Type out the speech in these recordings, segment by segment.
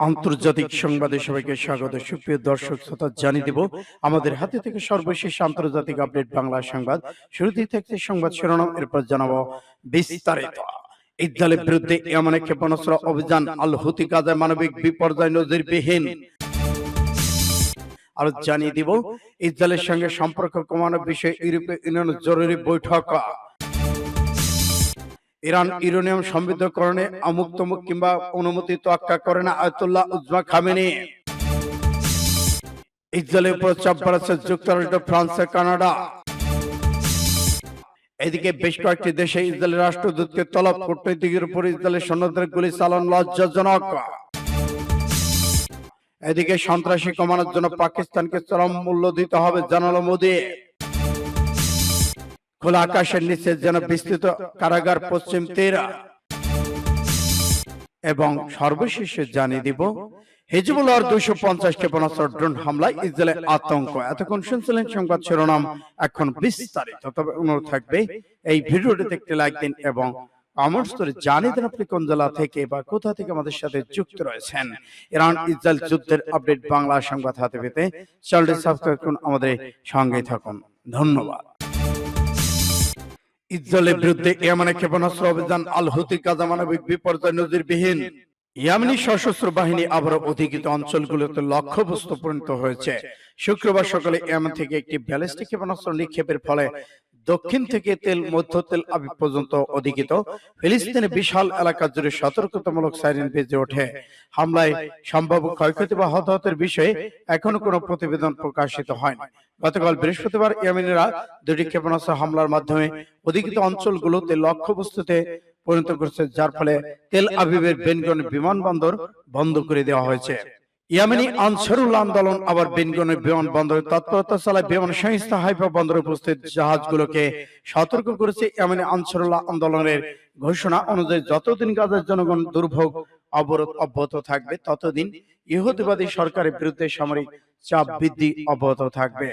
আন্তর্জাতিক সংবাদে সবাইকে স্বাগত। সুপ্রিয় দর্শক শ্রোতা জানিয়ে দেব আমাদের হাতে থেকে সর্বশেষ আন্তর্জাতিক আপডেট বাংলা সংবাদ। শুরুতেই থাকছে সংবাদ শিরোনাম এরপর জানাব বিস্তারিত। ইসরায়েলের বিরুদ্ধে এমন এক ক্ষেপণাস্ত্র অভিযান আল হুতি গাজায় মানবিক বিপর্যয় নজিরবিহীন। আরও জানিয়ে দিব ইসরায়েলের সঙ্গে সম্পর্ক কমানোর বিষয়ে ইউরোপীয় ইউনিয়নের জরুরি বৈঠক। ইরান ইউরেনিয়াম সমৃদ্ধকরণে অমুক তমুক কিংবা অনুমতি তোয়াক্কা করে না আয়তুল্লাহ উজমা খামেনি। ইসরায়েলের উপর চাপ বাড়াচ্ছে যুক্তরাষ্ট্র ফ্রান্স কানাডা। এদিকে বেশ কয়েকটি দেশে ইসরায়েলের রাষ্ট্রদূতকে তলব কূটনৈতিকের উপর ইসরায়েলের সৈন্যদের গুলি চালান লজ্জাজনক। এদিকে সন্ত্রাসী কমানোর জন্য পাকিস্তানকে চরম মূল্য দিতে হবে জানালো মোদী। খোলা আকাশের নিচে যেন বিস্তৃত কারাগার পশ্চিম তীরা। এবং সর্বশেষে জানিয়ে দিব হিজবুল্লাহর দুইশো পঞ্চাশ ক্ষেপণাস্ত্র ড্রোন হামলায় ইসরায়েলের আতঙ্ক। এতক্ষণ শুনছিলেন সংবাদ শিরোনাম, এখন বিস্তারিত। তবে অনুরোধ থাকবে, এই ভিডিওটিতে একটি লাইক দিন এবং আমার স্তরে জানিয়ে দেন আপনি কোন জেলা থেকে বা কোথা থেকে আমাদের সাথে যুক্ত রয়েছেন। ইরান ইসরায়েল যুদ্ধের আপডেট বাংলা সংবাদ হাতে পেতে চ্যানেলটি সাবস্ক্রাইব করুন, আমাদের সঙ্গেই থাকুন। ধন্যবাদ। ইসরায়েলের বিরুদ্ধে ইয়ামানে ক্ষেপণাস্ত্র অভিযান আল হুতি কাজা মানবিক বিপর্যয় নজিরবিহীন ইয়ামানি সশস্ত্র বাহিনী আবারও অধিকৃত অঞ্চলগুলোতে লক্ষ্যবস্তু পরিণত হয়েছে। শুক্রবার সকালে ইয়ামান থেকে একটি ব্যালিস্টিক ক্ষেপণাস্ত্র নিক্ষেপের ফলে দক্ষিণ থেকে তেল, মধ্য তেল আবিব পর্যন্ত অধিকৃত। ফিলিস্তিনের বিশাল এলাকা জুড়ে সতর্কতামূলক সাইরেন বেজে ওঠে। হামলায় সম্ভাব্য ক্ষয়ক্ষতি বা হতাহতের বিষয়ে এখনও কোনো প্রতিবেদন প্রকাশিত হয়নি। গতকাল বৃহস্পতিবার ইয়েমেনিরা দুটি ক্ষেপণাস্ত্র হামলার মাধ্যমে অধিকৃত অঞ্চলগুলোতে লক্ষ্যবস্তুতে পরিণত করেছে, যার ফলে তেল আবিবের বেনগন বিমানবন্দর বন্ধ করে দেওয়া হয়েছে। ইয়ামেনি আনসারুল আন্দোলন আবার বেনগনের বিমানবন্দরে তৎপরতা চালায় বিমান সংস্থা হাইফা বন্দরে উপস্থিত জাহাজগুলোকে সতর্ক করেছে ইয়ামেনি আনসারুল্লাহ আন্দোলনের ঘোষণা অনুযায়ী যতদিন গাজার জনগণ দুর্ভোগ অবরোধ অব্যাহত থাকবে ততদিন ইহুদিবাদী সরকারের বিরুদ্ধে সামরিক চাপ বৃদ্ধি অব্যাহত থাকবে।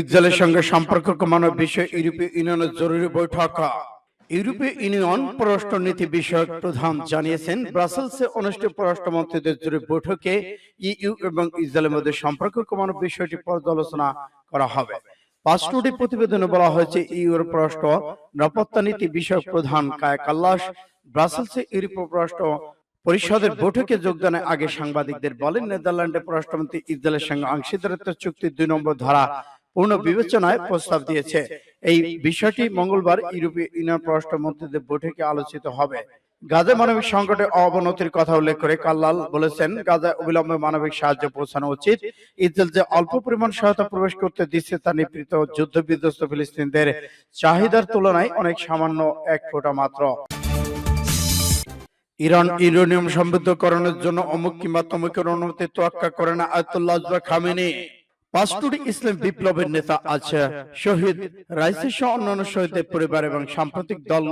ইসরায়েলের সঙ্গে সম্পর্ক কমানোর বিষয়ে ইউরোপীয় ইউনিয়নের জরুরি বৈঠক। ইউরোপীয় ইউনিয়ন পররাষ্ট্রনীতি বিষয়ক প্রধান জানিয়েছেন, ব্রাসেলসে অনুষ্ঠিত পররাষ্ট্রমন্ত্রীদের জরুরি বৈঠকে ইইউ এবং ইসরায়েলের মধ্যে সম্পর্ক কমানোর বিষয়টি পর্যালোচনা করা হবে। পাঁচটি প্রতিবেদনে বলা হয়েছে ইউর পররাষ্ট্র নিরাপত্তা নীতি বিষয়ক প্রধান কায়া কাল্লাস ব্রাসেলসে ইউরোপীয় পররাষ্ট্র পরিষদের বৈঠকে যোগদানের আগে সাংবাদিকদের বলেন, নেদারল্যান্ডের পররাষ্ট্রমন্ত্রী ইসরায়েলের সঙ্গে অংশীদারিত্ব চুক্তির দুই নম্বর ধারা পূর্ণ বিবেচনায় প্রস্তাব দিয়েছে। এই বিষয়টি মঙ্গলবার ইউরোপীয় ইউনিয়ন পররাষ্ট্রমন্ত্রীদের বৈঠকে আলোচিত হবে। গাজা মানবিক সংকটে অবনতির কথা উল্লেখ করে কাল্লাল বলেছেন গাজায় অবিলম্বে মানবিক সাহায্য পৌঁছানো উচিত। ইসরায়েল যে অল্প পরিমাণ সহায়তা প্রবেশ করতে দিচ্ছে তা নিপীড়িত যুদ্ধ বিধ্বস্ত ফিলিস্তিনদের চাহিদার তুলনায় অনেক সামান্য এক ফোঁটা মাত্র। ইরান ইউরেনিয়াম সমৃদ্ধকরণের জন্য অমুক কিংবা তমুকের অনুমতি তোয়াক্কা করে না আয়তুল্লাহ খামেনি। পাঁচটুরি ইসলাম বিপ্লবের নেতা আছে শহীদ রাইসি সহ অন্যান্য শহীদদের পরিবার এবং সাম্প্রতিক দল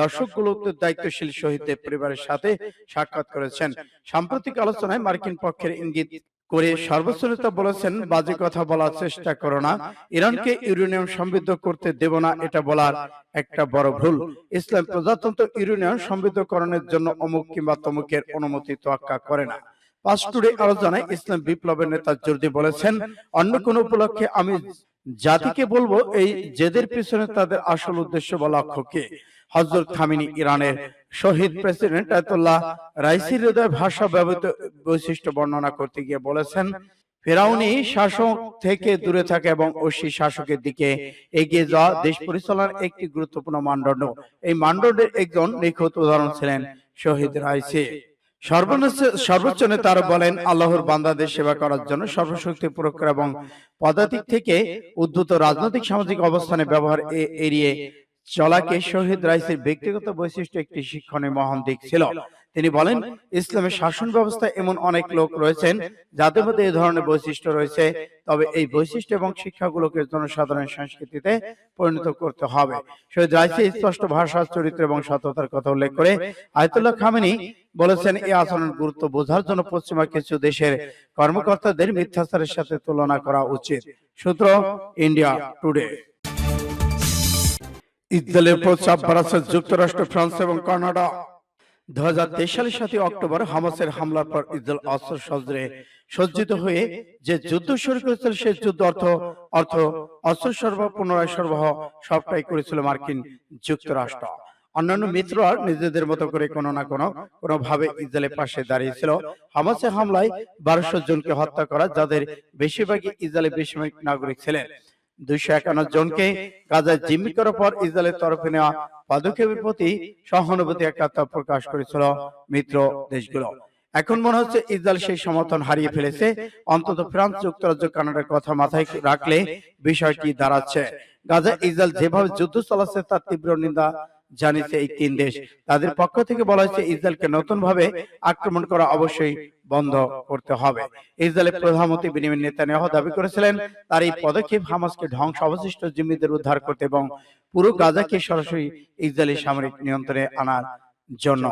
দর্শকগুলোতে দায়িত্বশীল শহীদদের পরিবারের সাথে সাক্ষাৎ করেছেন। সাম্প্রতিক আলোচনায় মার্কিন পক্ষের ইঙ্গিত করে বলেছেন বাজে কথা বলার চেষ্টা করো না। ইরানকে ইউরেনিয়াম সমৃদ্ধ করতে দেব না এটা বলার একটা বড় ভুল। ইসলাম প্রজাতন্ত্র ইউরেনিয়াম সমৃদ্ধকরণের জন্য অমুক কিংবা তমুকের অনুমতি তোয়াক্কা করে না। পাঁচটুরে আলোচনায় ইসলাম বিপ্লবের নেতা জর্দি বলেছেন অন্য কোন উপলক্ষে আমি জাতিকে বলব এই জেদের পিছনে তাদের আসল উদ্দেশ্য বা হজরত খামিনী ইরানের শহীদ প্রেসিডেন্ট আয়তুল্লাহ রাইসির হৃদয় ভাষা ব্যবহৃত বৈশিষ্ট্য বর্ণনা করতে গিয়ে বলেছেন ফেরাউনি শাসক থেকে দূরে থাকে এবং ঐশী শাসকের দিকে এগিয়ে যাওয়া দেশ পরিচালনার একটি গুরুত্বপূর্ণ মানদণ্ড। এই মানদণ্ডের একজন নিখুঁত উদাহরণ ছিলেন শহীদ রাইসি। সর্বোচ্চ নেতা বলেন, আল্লাহর বান্দাদের সেবা করার জন্য সর্বশক্তি প্রয়োগ করা এবং পদাতিক থেকে উদ্ভূত রাজনৈতিক সামাজিক অবস্থানে ব্যবহার এড়িয়ে চলাকে শহীদ রাইসের ব্যক্তিগত বৈশিষ্ট্য একটি শিক্ষণীয় মহান দিক ছিল। তিনি বলেন ইসলামের শাসন ব্যবস্থায় এমন অনেক লোক রয়েছেন যাদের মধ্যে এই ধরনের বৈশিষ্ট্য রয়েছে। তবে এই বৈশিষ্ট্য এবং শিক্ষাগুলোকে জনসাধারণের সংস্কৃতিতে পরিণত করতে হবে। শহীদ রাইসি স্পষ্ট ভাষা, চরিত্র এবং সততার কথা উল্লেখ করে আয়তুল্লাহ খামেনি বলেছেন, এই আচরণের গুরুত্ব বোঝার জন্য পশ্চিমা কিছু দেশের কর্মকর্তাদের মিথ্যাচারের সাথে তুলনা করা উচিত। সূত্র ইন্ডিয়া টুডে। ইসরায়েলের চাপ বাড়াচ্ছে যুক্তরাষ্ট্র, ফ্রান্স এবং কানাডা। অক্টোবর হামাসের হামলার পর অস্ত্র সজ্জিত হয়ে যে যুদ্ধ শুরু করেছিল, সেই যুদ্ধ অর্থ অর্থ অস্ত্র সরবরাহ, পুনরায় সরবরাহ সবটাই করেছিল মার্কিন যুক্তরাষ্ট্র। অন্যান্য মিত্ররা নিজেদের মতো করে কোনো না কোনো কোনো ভাবে ইসরায়েলের পাশে দাঁড়িয়েছিল। হামাসের হামলায় বারোশো জনকে হত্যা করা, যাদের বেশিরভাগই ইসরায়েলের বেসামরিক নাগরিক ছিলেন। দুইশো একান্ন জনকে গাজায় জিম্মি করার পর ইসরায়েলের তরফে নেওয়া পদক্ষেপের প্রতি সহানুভূতি প্রকাশ করেছিল মিত্র দেশগুলো। এখন মনে হচ্ছে ইসরায়েল সেই সমর্থন হারিয়ে ফেলেছে। অন্তত ফ্রান্স যুক্তরাজ্য কানাডার কথা মাথায় রাখলে বিষয়টি দাঁড়াচ্ছে। গাজা ইসরায়েল যেভাবে যুদ্ধ চালাচ্ছে তার তীব্র নিন্দা জানিয়েছে এই তিন দেশ। তাদের পক্ষ থেকে বলা হয়েছে ইসরায়েলকে নতুন ভাবে আক্রমণ করা অবশ্যই বন্ধ করতে হবে। ইসরায়েলের প্রধানমন্ত্রী বিনিময় নেতানিয়াহু দাবি করেছিলেন, তার এই পদক্ষেপ হামাসকে ধ্বংস অবশিষ্ট জিম্মিদের উদ্ধার করতে এবং পুরো গাজাকে সরাসরি ইসরায়েলি সামরিক নিয়ন্ত্রণে আনার জন্য।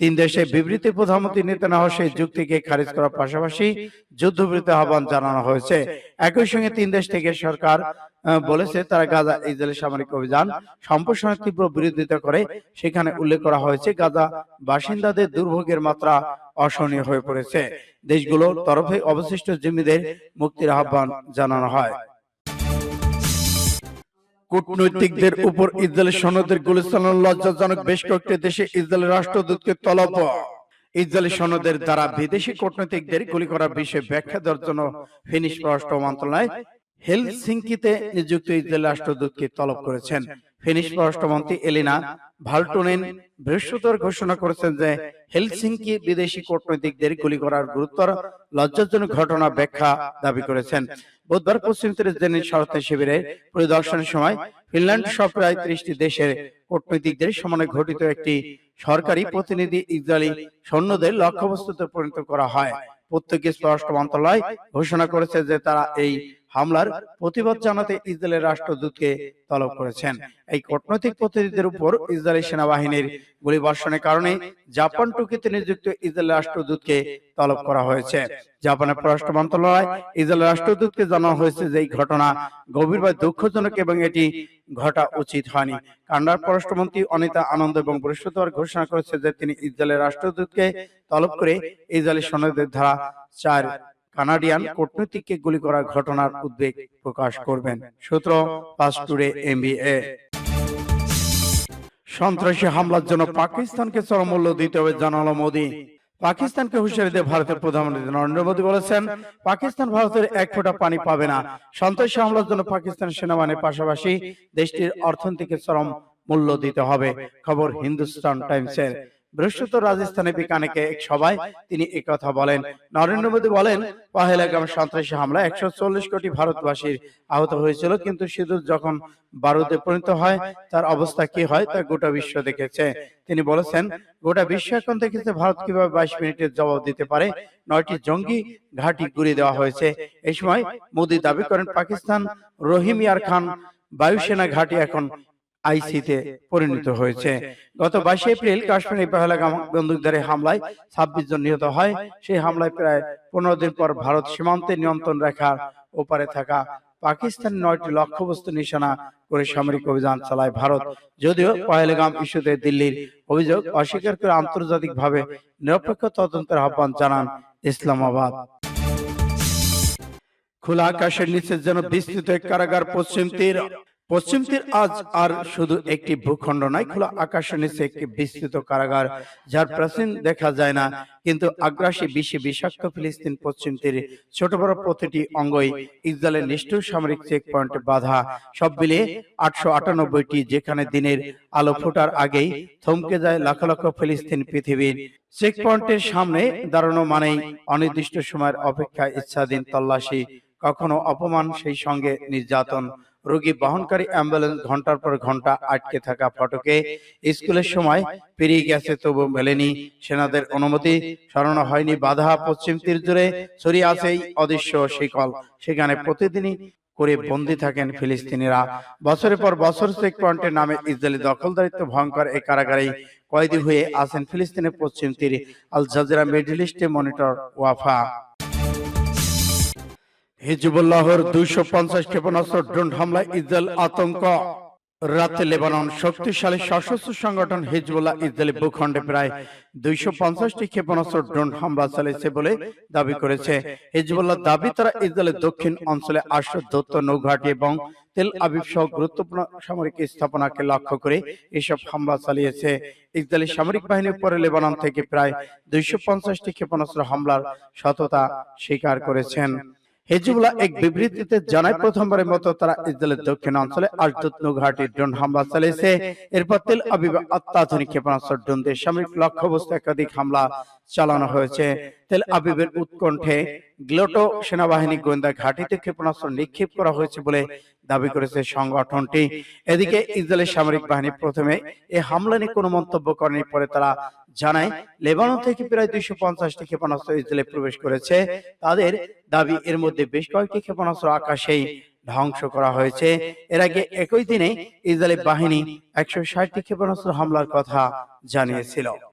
তিন দেশে বিবৃতি প্রধানমন্ত্রী নেতানিয়াহু সেই যুক্তিকে খারিজ করার পাশাপাশি যুদ্ধবিরতি আহ্বান জানানো হয়েছে। একই সঙ্গে তিন দেশ থেকে সরকার বলেছে তারা গাজা ইসরায়েলি সামরিক অভিযান সম্প্রসারণের তীব্র বিরোধিতা করে সেখানে উল্লেখ করা হয়েছে গাজা বাসিন্দাদের দুর্ভোগের মাত্রা অসহনীয় হয়ে পড়েছে। দেশগুলোর তরফে অবশিষ্ট জিম্মিদের মুক্তির আহ্বান জানানো হয়। কূটনৈতিকদের উপর ইসরায়েলের সনদের গুলি চালানোর লজ্জাজনক বেশ কয়েকটি দেশে ইসরায়েলের রাষ্ট্রদূতকে তলব। ইসরায়েলি সনদের দ্বারা বিদেশি কূটনৈতিকদের গুলি করার বিষয়ে ব্যাখ্যা দেওয়ার জন্য ফিনিশ পররাষ্ট্র মন্ত্রণালয় হেলসিঙ্কিতে নিযুক্ত ইসরায়েল রাষ্ট্রদূতকে তলব করেছেন। ফিনিশ পররাষ্ট্রমন্ত্রী এলিনা ভাল্টোনেন বৃহস্পতিবার ঘোষণা করেছেন যে হেলসিঙ্কি বিদেশি কূটনৈতিকদের গুলি করার গুরুতর লজ্জাজনক ঘটনা ব্যাখ্যা দাবি করেছেন। বুধবার পশ্চিম জেনির শরতে শিবিরে পরিদর্শনের সময় ফিনল্যান্ড সহ প্রায় ত্রিশটি দেশের কূটনৈতিকদের সমানে ঘটিত একটি সরকারি প্রতিনিধি ইসরায়েলি সৈন্যদের লক্ষ্যবস্তুতে পরিণত করা হয়। পর্তুগিজ স্বরাষ্ট্র মন্ত্রণালয় ঘোষণা করেছে যে তারা এই হামলার প্রতিবাদ জানাতে ইসরায়েলের রাষ্ট্রদূতকে তলব করেছেন। এই কূটনৈতিক প্রতিনিধিদের উপর ইসরায়েলি সেনাবাহিনীর গুলিবর্ষণের কারণে জাপান টুকিতে নিযুক্ত ইসরায়েল রাষ্ট্রদূতকে তলব করা হয়েছে। জাপানের পররাষ্ট্র মন্ত্রণালয় ইসরায়েল রাষ্ট্রদূতকে জানানো হয়েছে যে এই ঘটনা গভীরভাবে দুঃখজনক এবং এটি ঘটা উচিত হয়নি। কানাডার পররাষ্ট্রমন্ত্রী অনিতা আনন্দ এবং বৃহস্পতিবার ঘোষণা করেছে যে তিনি ইসরায়েলের রাষ্ট্রদূতকে তলব করে ইসরায়েলি সনদের ধারা চার কানাডিয়ান কূটনীতিককে গুলি করার ঘটনার উদ্বেগ প্রকাশ করবেন। সূত্র পাস টুডে এমবিএ সন্ত্রাসী হামলার জন্য পাকিস্তানকে চরম মূল্য দিতে হবে জানালো মোদী। পাকিস্তানকে হুঁশিয়ারি দিয়ে ভারতের প্রধানমন্ত্রী নরেন্দ্র মোদী বলেছেন পাকিস্তান ভারতের এক ফোঁটা পানি পাবে না। সন্ত্রাসী হামলার জন্য পাকিস্তান সেনাবাহিনীর পাশাপাশি দেশটির অর্থনীতিকে চরম মূল্য দিতে হবে। খবর হিন্দুস্তান টাইমসের। বৃহস্পতিবার রাজস্থানে বিকানেকে এক সভায় তিনি একথা বলেন। নরেন্দ্র মোদী বলেন, পহেলাগাম সন্ত্রাসী হামলা একশো চল্লিশ কোটি ভারতবাসীর আহত হয়েছিল, কিন্তু শুধু যখন বারুদে পরিণত হয়, তার অবস্থা কি হয় তা গোটা বিশ্ব দেখেছে। তিনি বলেছেন, গোটা বিশ্ব এখন দেখেছে ভারত কীভাবে বাইশ মিনিটের জবাব দিতে পারে। নয়টি জঙ্গি ঘাঁটি গুড়িয়ে দেওয়া হয়েছে। এই সময় মোদী দাবি করেন, পাকিস্তান রহিম ইয়ার খান বায়ুসেনা ঘাঁটি এখন আইসিতে পরিণত হয়েছে। গত বাইশে এপ্রিল কাশ্মীরে পহেলাগাম বন্দুকধারী হামলায় ছাব্বিশ জন নিহত হয়। সেই হামলায় প্রায় পনেরো দিন পর ভারত সীমান্তে নিয়ন্ত্রণ রেখার ওপারে থাকা পাকিস্তান নয়টি লক্ষ্যবস্তু নিশানা করে সামরিক অভিযান চালায় ভারত। যদিও পহেলগাম ইস্যুতে দিল্লির অভিযোগ অস্বীকার করে আন্তর্জাতিকভাবে নিরপেক্ষ তদন্তের আহ্বান জানান ইসলামাবাদ। খোলা আকাশের নিচে যেন বিস্তৃত কারাগার পশ্চিম তীর পশ্চিম তীর আজ আর শুধু একটি ভূখণ্ড নয়, খোলা আকাশের নিচে একটি বিস্তৃত কারাগার, যার প্রাচীন দেখা যায় না। কিন্তু আগ্রাসী বিশ্বে বিষাক্ত ফিলিস্তিন পশ্চিম তীরে ছোট বড় প্রতিটি অঙ্গই ইসরায়েলের নিষ্ঠুর সামরিক চেক পয়েন্টে বাধা। সব মিলিয়ে আটশো যেখানে দিনের আলো ফোটার আগেই থমকে যায় লক্ষ লক্ষ ফিলিস্তিন পৃথিবীর। চেক পয়েন্টের সামনে দাঁড়ানো মানেই অনির্দিষ্ট সময়ের অপেক্ষা ইচ্ছাধীন তল্লাশি, কখনো অপমান, সেই সঙ্গে নির্যাতন। রোগী বহনকারী অ্যাম্বুলেন্স ঘণ্টার পর ঘণ্টা আটকে থাকা ফটকে স্কুলের সময় পেরিয়ে গেছে তবু মেলেনি। সেনাদের অনুমতি সরানো হয়নি। বাধা পশ্চিম তীর জুড়ে ছড়িয়ে আছে অদৃশ্য শিকল সেখানে প্রতিদিনই করে বন্দী থাকেন ফিলিস্তিনিরা। বছরের পর বছর চেক পয়েন্টের নামে ইসরায়েলি দখলদারিত্ব ভয়ঙ্কর এই কারাগারেই কয়েদি হয়ে আছেন ফিলিস্তিনের পশ্চিম তীরে। আল জাজিরা মিডল ইস্টে মনিটর ওয়াফা। হিজবুল্লাহর দুইশো পঞ্চাশ ক্ষেপণাস্ত্র ড্রোন হামলায় ইসরায়েল আতঙ্ক। রাতে লেবানন শক্তিশালী সশস্ত্র সংগঠন হিজবুল্লাহ ইসরায়েলি ভূখণ্ডে প্রায় দুইশো পঞ্চাশটি ক্ষেপণাস্ত্র ড্রোন হামলা চালিয়েছে বলে দাবি করেছে। হিজবুল্লাহ দাবি, তারা ইসরায়েলের দক্ষিণ অঞ্চলে আশ্রয় দত্ত নৌঘাটি এবং তেল আবিব সহ গুরুত্বপূর্ণ সামরিক স্থাপনাকে লক্ষ্য করে এসব হামলা চালিয়েছে। ইসরায়েলি সামরিক বাহিনীর পরে লেবানন থেকে প্রায় দুইশো পঞ্চাশটি ক্ষেপণাস্ত্র হামলার সততা স্বীকার করেছেন। হেজবুল্লাহ এক বিবৃতিতে জানায় প্রথমবারের মতো তারা ইসরায়েলের দক্ষিণ অঞ্চলে আশদুত ঘাটে ড্রোন হামলা চালিয়েছে। এরপর তেল আবিব অত্যাধুনিক ক্ষেপণাস্ত্র ড্রোন দিয়ে সামরিক লক্ষ্যবস্তু একাধিক হামলা চালানো হয়েছে। তেল আবিবের উৎকণ্ঠে গ্লোটো সেনাবাহিনী গোয়েন্দা ঘাটিতে ক্ষেপণাস্ত্র নিক্ষেপ করা হয়েছে বলে দাবি করেছে সংগঠনটি। এদিকে ইসরায়েলের সামরিক বাহিনী প্রথমে এই হামলা নিয়ে কোনো মন্তব্য করেনি পরে তারা জানায় লেবানন থেকে প্রায় দুইশো পঞ্চাশটি ক্ষেপণাস্ত্র ইসরায়েলে প্রবেশ করেছে। তাদের দাবি এর মধ্যে বেশ কয়েকটি ক্ষেপণাস্ত্র আকাশেই ধ্বংস করা হয়েছে। এর আগে একই দিনে ইসরায়েলি বাহিনী একশো ষাটটি ক্ষেপণাস্ত্র হামলার কথা জানিয়েছিল।